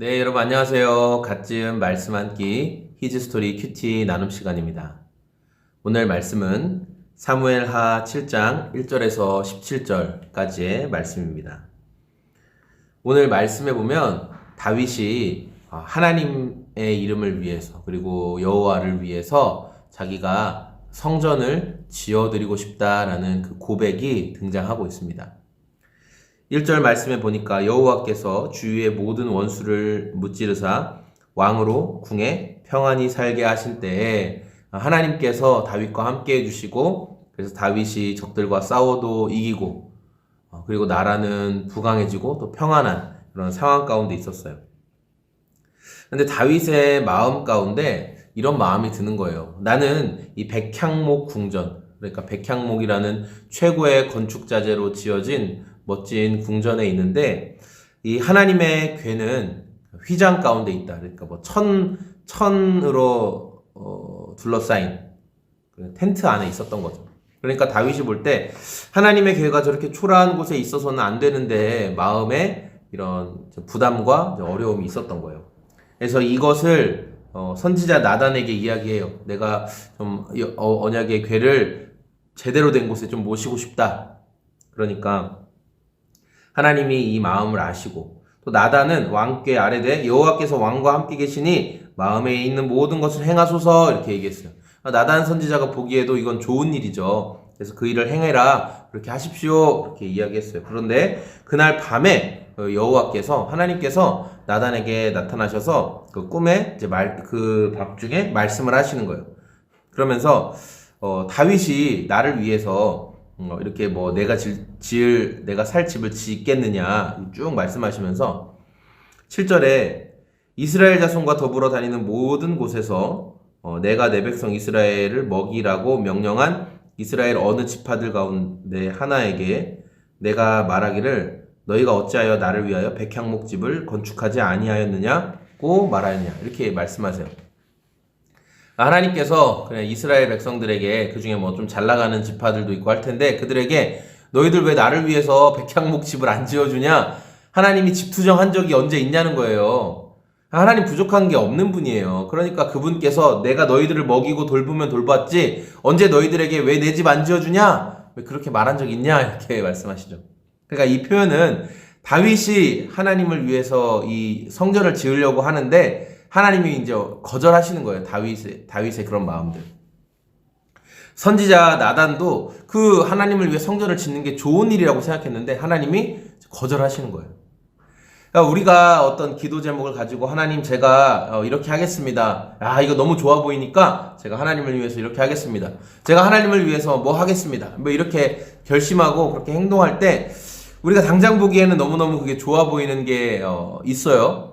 네, 여러분 안녕하세요. 갓지은 말씀 한 끼 히즈스토리 큐티 나눔 시간입니다. 오늘 말씀은 사무엘하 7장 1절에서 17절까지의 말씀입니다. 오늘 말씀에 보면 다윗이 하나님의 이름을 위해서 그리고 여호와를 위해서 자기가 성전을 지어드리고 싶다라는 그 고백이 등장하고 있습니다. 1절 말씀에 보니까 여호와께서 주위의 모든 원수를 무찌르사 왕으로 궁에 평안히 살게 하실 때에 하나님께서 다윗과 함께 해주시고 그래서 다윗이 적들과 싸워도 이기고 어, 그리고 나라는 부강해지고 또 평안한 그런 상황 가운데 있었어요. 근데 다윗의 마음 가운데 이런 마음이 드는 거예요. 나는 이 백향목 궁전, 그러니까 백향목이라는 최고의 건축 자재로 지어진 멋진 궁전에 있는데 이 하나님의 괴는 휘장 가운데 있다. 그러니까 뭐 천, 천으로 어, 둘러싸인 그 텐트 안에 있었던 거죠. 그러니까 다윗이 볼 때 하나님의 괴가 저렇게 초라한 곳에 있어서는 안 되는데 마음에 이런 부담과 어려움이 있었던 거예요. 그래서 이것을 어, 선지자 나단에게 이야기해요. 내가 좀 어, 언약의 괴를 제대로 된 곳에 좀 모시고 싶다. 그러니까 하나님이 이 마음을 아시고 또 나단은 왕께 아래되 여호와께서 왕과 함께 계시니 마음에 있는 모든 것을 행하소서 이렇게 얘기했어요. 나단 선지자가 보기에도 이건 좋은 일이죠. 그래서 그 일을 행해라 그렇게 하십시오 이렇게 이야기했어요. 그런데 그날 밤에 여호와께서 하나님께서 나단에게 나타나셔서 그 꿈에 이제 말그 밤중에 말씀을 하시는 거예요. 그러면서 어, 다윗이 나를 위해서 어, 이렇게 뭐 내가 질, 지을 내가 살 집을 짓겠느냐 쭉 말씀하시면서 7절에 이스라엘 자손과 더불어 다니는 모든 곳에서 어, 내가 내 백성 이스라엘을 먹이라고 명령한 이스라엘 어느 지파들 가운데 하나에게 내가 말하기를 너희가 어찌하여 나를 위하여 백향목집을 건축하지 아니하였느냐고 말하였냐 이렇게 말씀하세요. 하나님께서 그냥 이스라엘 백성들에게 그 중에 뭐 좀 잘 나가는 지파들도 있고 할 텐데 그들에게 너희들 왜 나를 위해서 백향목 집을 안 지어주냐? 하나님이 집 투정한 적이 언제 있냐는 거예요. 하나님 부족한 게 없는 분이에요. 그러니까 그분께서 내가 너희들을 먹이고 돌보면 돌봤지 언제 너희들에게 왜 내 집 안 지어주냐? 왜 그렇게 말한 적 있냐? 이렇게 말씀하시죠. 그러니까 이 표현은 다윗이 하나님을 위해서 이 성전을 지으려고 하는데 하나님이 이제 거절하시는 거예요. 다윗의 다윗의 그런 마음들. 선지자 나단도 그 하나님을 위해 성전을 짓는 게 좋은 일이라고 생각했는데 하나님이 거절하시는 거예요. 그러니까 우리가 어떤 기도 제목을 가지고 하나님 제가 어, 이렇게 하겠습니다. 아 이거 너무 좋아 보이니까 제가 하나님을 위해서 이렇게 하겠습니다. 제가 하나님을 위해서 뭐 하겠습니다. 뭐 이렇게 결심하고 그렇게 행동할 때 우리가 당장 보기에는 너무너무 그게 좋아 보이는 게 어, 있어요.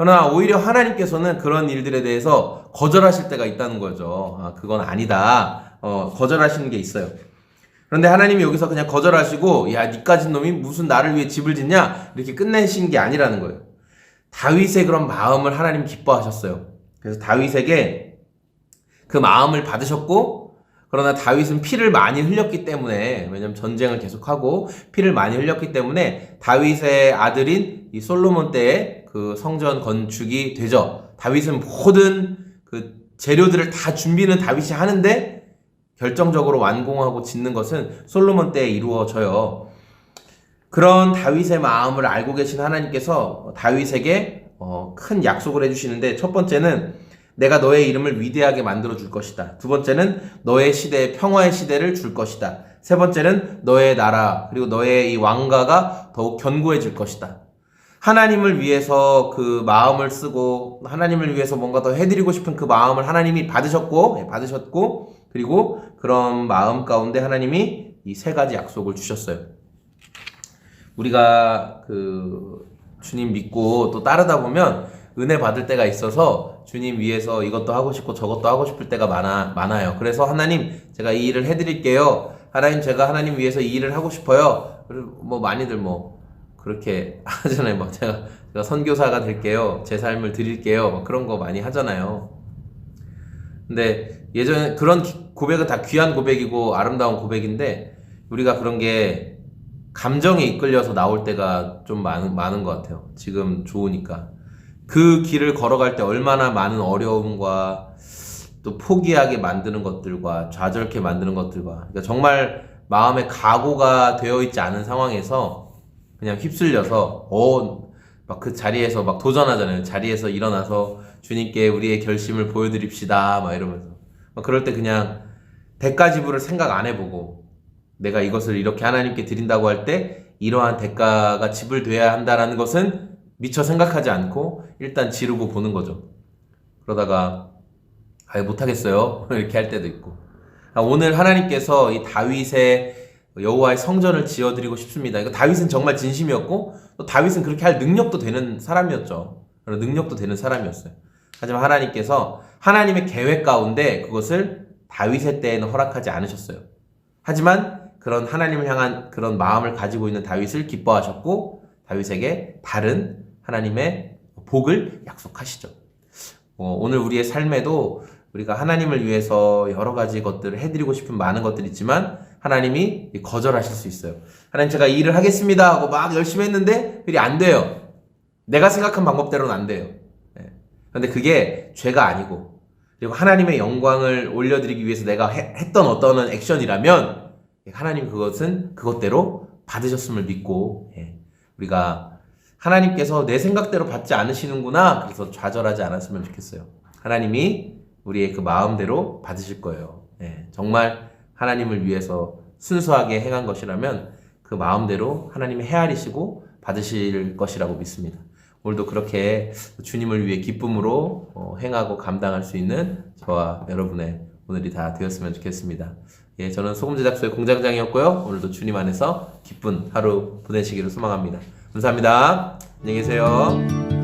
그러나 오히려 하나님께서는 그런 일들에 대해서 거절하실 때가 있다는 거죠. 아, 그건 아니다. 어, 거절하시는 게 있어요. 그런데 하나님이 여기서 그냥 거절하시고, 야, 니 까진 놈이 무슨 나를 위해 집을 짓냐? 이렇게 끝내신 게 아니라는 거예요. 다윗의 그런 마음을 하나님 기뻐하셨어요. 그래서 다윗에게 그 마음을 받으셨고, 그러나 다윗은 피를 많이 흘렸기 때문에, 왜냐면 전쟁을 계속하고, 피를 많이 흘렸기 때문에, 다윗의 아들인 이 솔로몬 때에 그 성전 건축이 되죠. 다윗은 모든 그 재료들을 다 준비는 다윗이 하는데 결정적으로 완공하고 짓는 것은 솔로몬 때에 이루어져요. 그런 다윗의 마음을 알고 계신 하나님께서 다윗에게 어, 큰 약속을 해주시는데 첫 번째는 내가 너의 이름을 위대하게 만들어 줄 것이다. 두 번째는 너의 시대에 평화의 시대를 줄 것이다. 세 번째는 너의 나라 그리고 너의 이 왕가가 더욱 견고해질 것이다. 하나님을 위해서 그 마음을 쓰고 하나님을 위해서 뭔가 더 해드리고 싶은 그 마음을 하나님이 받으셨고 예, 받으셨고 그리고 그런 마음 가운데 하나님이 이 세 가지 약속을 주셨어요. 우리가 그 주님 믿고 또 따르다 보면 은혜 받을 때가 있어서 주님 위해서 이것도 하고 싶고 저것도 하고 싶을 때가 많아 많아요. 그래서 하나님 제가 이 일을 해드릴게요. 하나님 제가 하나님 위해서 이 일을 하고 싶어요. 그리고 뭐 많이들 뭐 그렇게 하잖아요. 막 제가, 제가 선교사가 될게요. 제 삶을 드릴게요. 막 그런 거 많이 하잖아요. 근데 예전에 그런 고백은 다 귀한 고백이고 아름다운 고백인데 우리가 그런 게 감정에 이끌려서 나올 때가 좀 많은, 많은 것 같아요. 지금 좋으니까. 그 길을 걸어갈 때 얼마나 많은 어려움과 또 포기하게 만드는 것들과 좌절케 만드는 것들과 그러니까 정말 마음에 각오가 되어 있지 않은 상황에서 그냥 휩쓸려서 어막그 자리에서 막 도전하잖아요. 자리에서 일어나서 주님께 우리의 결심을 보여드립시다 막 이러면서 막 그럴 때 그냥 대가 지불을 생각 안 해보고 내가 이것을 이렇게 하나님께 드린다고 할 때 이러한 대가가 지불돼야 한다라는 것은 미처 생각하지 않고 일단 지르고 보는 거죠. 그러다가 아예 못하겠어요 이렇게 할 때도 있고 아, 오늘 하나님께서 이 다윗의 여호와의 성전을 지어드리고 싶습니다. 이거 다윗은 정말 진심이었고 또 다윗은 그렇게 할 능력도 되는 사람이었죠. 그런 능력도 되는 사람이었어요. 하지만 하나님께서 하나님의 계획 가운데 그것을 다윗의 때에는 허락하지 않으셨어요. 하지만 그런 하나님을 향한 그런 마음을 가지고 있는 다윗을 기뻐하셨고 다윗에게 다른 하나님의 복을 약속하시죠. 어, 오늘 우리의 삶에도 우리가 하나님을 위해서 여러 가지 것들을 해드리고 싶은 많은 것들이 있지만 하나님이 거절하실 수 있어요. 하나님 제가 이 일을 하겠습니다 하고 막 열심히 했는데 일이 안 돼요. 내가 생각한 방법대로는 안 돼요. 예. 그런데 그게 죄가 아니고 그리고 하나님의 영광을 올려드리기 위해서 내가 해- 했던 어떤 액션이라면 하나님 그것은 그것대로 받으셨음을 믿고 예. 우리가 하나님께서 내 생각대로 받지 않으시는구나 그래서 좌절하지 않았으면 좋겠어요. 하나님이 우리의 그 마음대로 받으실 거예요. 예. 정말 하나님을 위해서 순수하게 행한 것이라면 그 마음대로 하나님이 헤아리시고 받으실 것이라고 믿습니다. 오늘도 그렇게 주님을 위해 기쁨으로 어, 행하고 감당할 수 있는 저와 여러분의 오늘이 다 되었으면 좋겠습니다. 예, 저는 소금 제작소의 공장장이었고요. 오늘도 주님 안에서 기쁜 하루 보내시기를 소망합니다. 감사합니다. 안녕히 계세요.